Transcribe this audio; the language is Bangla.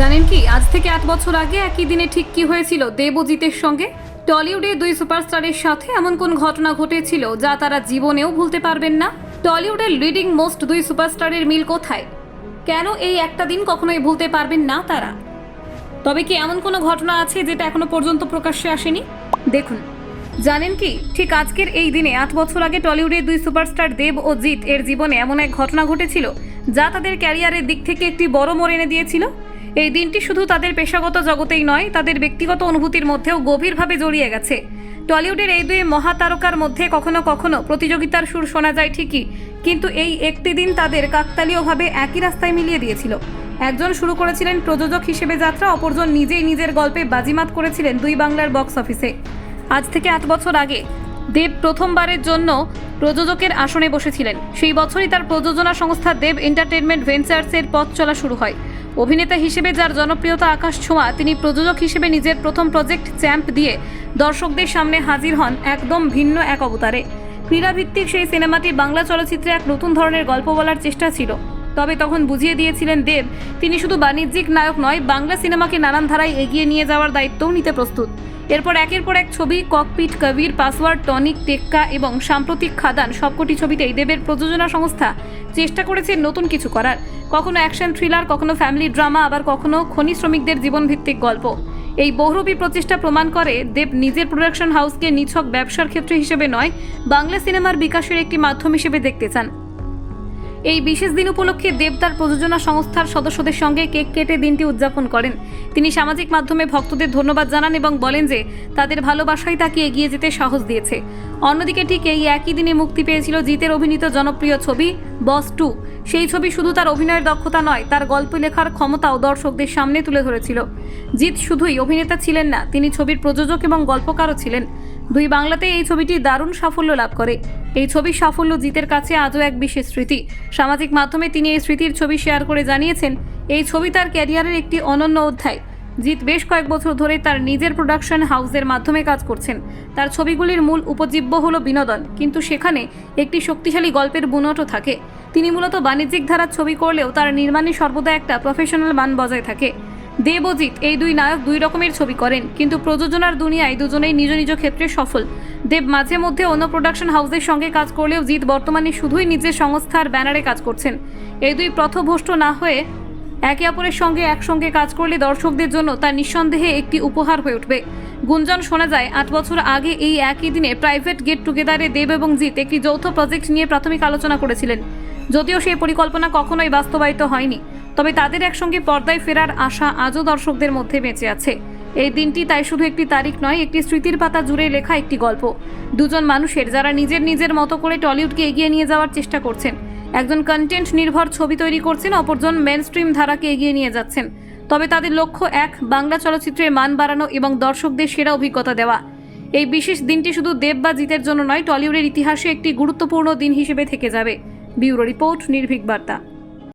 জানেন কি, আজ থেকে আট বছর আগে একই দিনে ঠিক কি হয়েছিল দেব ও সঙ্গে? টলিউডের দুই সুপারস্টারের সাথে এমন কোন ঘটনা ঘটেছিল যা তারা জীবনেও ভুলতে পারবেন না? টলিউডের লিডিং মোস্ট দুই সুপারস্টারের মিল কোথায়? কেন এই একটা দিন কখনোই ভুলতে পারবেন না তারা? তবে কি এমন কোনো ঘটনা আছে যেটা এখনও পর্যন্ত প্রকাশ্যে আসেনি? দেখুন, জানেন কি, ঠিক আজকের এই দিনে আট বছর আগে টলিউডের দুই সুপারস্টার দেব ও জিৎ এর জীবনে এমন এক ঘটনা ঘটেছিল যা তাদের ক্যারিয়ারের দিক থেকে একটি বড় মোড় এনে দিয়েছিল? এই দিনটি শুধু তাদের পেশাগত জগতেই নয়, তাদের ব্যক্তিগত অনুভূতির মধ্যেও গভীরভাবে জড়িয়ে গেছে। টলিউডের এই দুই মহাতারকার মধ্যে কখনো কখনো প্রতিযোগিতার সুর শোনা যায় ঠিকই, কিন্তু এই একটি দিন তাদের কাকতালীয়ভাবে একই রাস্তায় মিলিয়ে দিয়েছিল। একজন শুরু করেছিলেন প্রযোজক হিসেবে যাত্রা, অপরজন নিজেই নিজের গল্পে বাজিমাত করেছিলেন দুই বাংলার বক্স অফিসে। আজ থেকে আট বছর আগে দেব প্রথমবারের জন্য প্রযোজকের আসনে বসেছিলেন। সেই বছরই তার প্রযোজনা সংস্থা দেব এন্টারটেনমেন্ট ভেঞ্চার্সের পথ চলা শুরু হয়। অভিনেতা হিসেবে যার জনপ্রিয়তা আকাশ ছোঁয়া, তিনি প্রযোজক হিসেবে নিজের প্রথম প্রজেক্ট চ্যাম্প দিয়ে দর্শকদের সামনে হাজির হন একদম ভিন্ন এক অবতারে। ক্রীড়াভিত্তিক সেই সিনেমাটি বাংলা চলচ্চিত্রে এক নতুন ধরনের গল্প বলার চেষ্টা ছিল। তবে তখন বুঝিয়ে দিয়েছিলেন দেব, তিনি শুধু বাণিজ্যিক নায়ক নয়, বাংলা সিনেমাকে নানান ধারায় এগিয়ে নিয়ে যাওয়ার দায়িত্বও নিতে প্রস্তুত। এরপর একের পর এক ছবি, ককপিট, কবির, পাসওয়ার্ড, টনিক, টেক্কা এবং সাম্প্রতিক খাদান সবকটি ছবিতেই দেবের প্রযোজনা সংস্থা চেষ্টা করেছে নতুন কিছু করার। কখনো অ্যাকশন থ্রিলার, কখনো ফ্যামিলি ড্রামা, আবার কখনো খনি শ্রমিকদের জীবনভিত্তিক গল্প। এই বহুরূপী প্রচেষ্টা প্রমাণ করে দেব নিজের প্রোডাকশন হাউসকে নিছক ব্যবসার ক্ষেত্র হিসেবে নয়, বাংলা সিনেমার বিকাশের একটি মাধ্যম হিসেবে দেখতে চান। এই বিশেষ দিন উপলক্ষে দেব তার প্রযোজনা সংস্থার সদস্যদের সঙ্গে কেক কেটে দিনটি উদযাপন করেন। তিনি সামাজিক মাধ্যমে ভক্তদের ধন্যবাদ জানান এবং বলেন যে, তাদের ভালোবাসাই তাকে এগিয়ে যেতে সাহস দিয়েছে। অন্যদিকে ঠিক এই একই দিনে মুক্তি পেয়েছিল জিতের অভিনীত জনপ্রিয় ছবি বস টু। সেই ছবি শুধু তার অভিনয়ের দক্ষতা নয়, তার গল্প লেখার ক্ষমতাও দর্শকদের সামনে তুলে ধরেছিল। জিৎ শুধুই অভিনেতা ছিলেন না, তিনি ছবির প্রযোজক এবং গল্পকারও ছিলেন। দুই বাংলাতে এই ছবিটি দারুণ সাফল্য লাভ করে। এই ছবির সাফল্য জিতের কাছে আজও এক বিশেষ স্মৃতি। সামাজিক মাধ্যমে তিনি এই স্মৃতির ছবি শেয়ার করে জানিয়েছেন, এই ছবি তার ক্যারিয়ারের একটি অনন্য অধ্যায়। জিৎ বেশ কয়েক বছর ধরে তার নিজের প্রোডাকশন হাউসের মাধ্যমে কাজ করছেন। তার ছবিগুলির মূল উপজীব্য হল বিনোদন, কিন্তু সেখানে একটি শক্তিশালী গল্পের বুনটও থাকে। তিনি মূলত বাণিজ্যিক ধারার ছবি করলেও তার নির্মাণে সর্বদা একটা প্রফেশনাল মান বজায় থাকে। দেব ও জিৎ এই দুই নায়ক দুই রকমের ছবি করেন, কিন্তু প্রযোজনার দুনিয়ায় দুজনেই নিজ নিজ ক্ষেত্রে সফল। দেব মাঝে মধ্যে অন্য প্রোডাকশন হাউসের সঙ্গে কাজ করলেও জিৎ বর্তমানে শুধুই নিজের সংস্থার ব্যানারে কাজ করছেন। এই দুই পথভ্রষ্ট না হয়ে একে অপরের সঙ্গে একসঙ্গে কাজ করলে দর্শকদের জন্য তা নিঃসন্দেহে একটি উপহার হয়ে উঠবে। গুঞ্জন শোনা যায়, আট বছর আগে এই একই দিনে প্রাইভেট গেট টুগেদারে দেব এবং জিৎ একটি যৌথ প্রজেক্ট নিয়ে প্রাথমিক আলোচনা করেছিলেন। যদিও সেই পরিকল্পনা কখনোই বাস্তবায়িত হয়নি। তবে তাদের একসঙ্গে পর্দায় ফেরার আশা আজও দর্শকদের মধ্যে বেঁচে আছে। এই দিনটি তাই শুধু একটি তারিখ নয়, একটি স্মৃতির পাতা জুড়ে লেখা একটি গল্প। দুজন মানুষের যারা নিজের নিজের মতো করে টলিউডকে এগিয়ে নিয়ে যাওয়ার চেষ্টা করছেন। একজন কন্টেন্ট নির্ভর ছবি তৈরি করছেন, অপরজন মেন স্ট্রিম ধারাকে এগিয়ে নিয়ে যাচ্ছেন। তবে তাদের লক্ষ্য এক, বাংলা চলচ্চিত্রের মান বাড়ানো এবং দর্শকদের সেরা অভিজ্ঞতা দেওয়া। এই বিশেষ দিনটি শুধু দেব বা জিতের জন্য নয়, টলিউডের ইতিহাসে একটি গুরুত্বপূর্ণ দিন হিসেবে থেকে যাবে। ব্যুরো রিপোর্ট, নির্ভীক বার্তা।